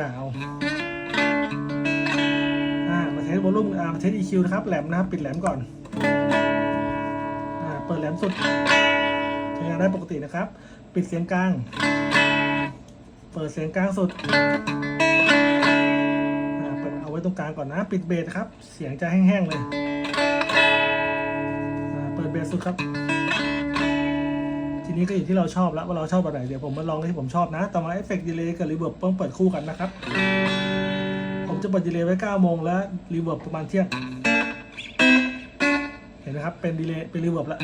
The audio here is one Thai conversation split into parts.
อ่าเอาอ่ามาเทสวอลลุ่มอ่ามาเทส EQ นะครับ แหลมนะครับ ปิดแหลมก่อน อ่า เปิดแหลมสุดใช้งานได้ปกตินะครับ ปิดเสียงกลาง เปิดเสียงกลางสุด อ่า เปิดเอาไว้ตรงกลางก่อนนะ ปิดเบสครับ เสียงจะแห้งๆเลย อ่า เปิดเบสสุดครับ ทีนี้ก็อยู่ที่เราชอบแล้วว่าเราชอบแบบไหนเดี๋ยวผมมาลองที่ผมชอบนะต่อมาเอฟเฟกต์ดีเลย์กับรีเวิร์บต้องเปิดคู่กันนะครับ ผมจะเปิดดีเลย์ไว้9โมงแล้วรีเวิร์บประมาณเที่ยง เห็นไหมครับเป็นดีเลย์เป็นรีเวิร์บแล้ว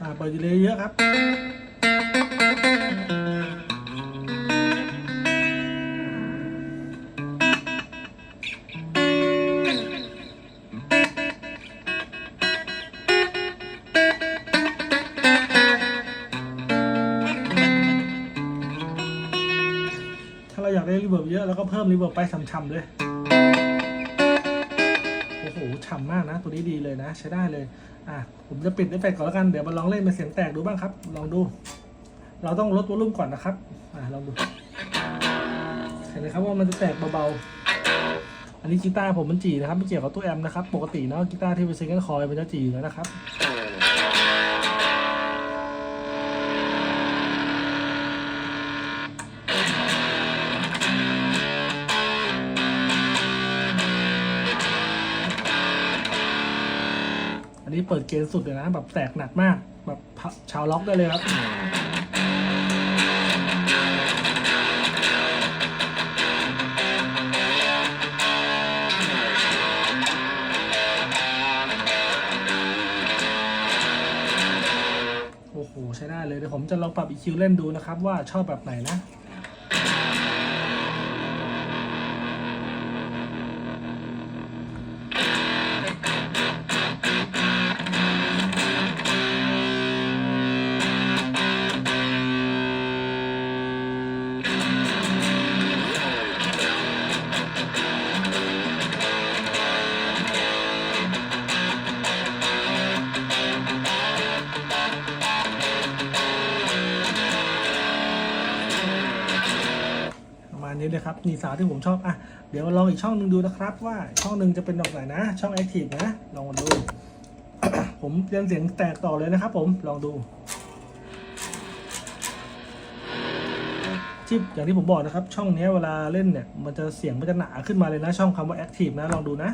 อ่าเปิดดีเลย์เยอะครับ ได้รีเวิร์บเยอะแล้วก็เพิ่มรีเวิร์บไปช่ำๆเลย โอ้โหฉ่ำมากนะ ตัวนี้ดีเลยนะ ใช้ได้เลย อะ ผมจะปิดเอฟเฟกต์ก่อนแล้วกัน เดี๋ยวมาลองเล่นเป็นเสียงแตกดูบ้างครับ ลองดู เราต้องลดวอลลุ่มก่อนนะครับ อะลองดู เห็นไหมครับว่ามันจะแตกเบาๆ อันนี้กีตาร์ผมมันจีนะครับไม่เกี่ยวกับตัวแอมป์นะครับ ปกติเนาะกีตาร์ที่เป็นซิงเกิลคอยมันจะจีอยู่แล้วนะครับ นนี้เปิดเกณฑ์สุดเลยนะแบบแตกหนักมาก แบบชาวล็อกได้เลยครับโอ้โหใช้ได้เลยเดี๋ยวผมจะลองปรับ EQ เล่นดูนะครับว่าชอบแบบไหนนะ นี้เลยครับนี่สาวที่ผมชอบอะเดี๋ยวลองอีกช่องหนึ่งดูนะครับ ว่าช่องหนึ่งจะเป็นดอกไหนนะ ช่อง Active นะ ลองมาดู ผมเรียนเสียงแตกต่อเลยนะครับ ผมลองดูที่อย่างที่ผมบอกนะครับ ช่องนี้เวลาเล่นเนี่ย มันจะเสียงมันจะหนาขึ้นมาเลยนะ ช่องคำว่า Active นะ ลองดูนะ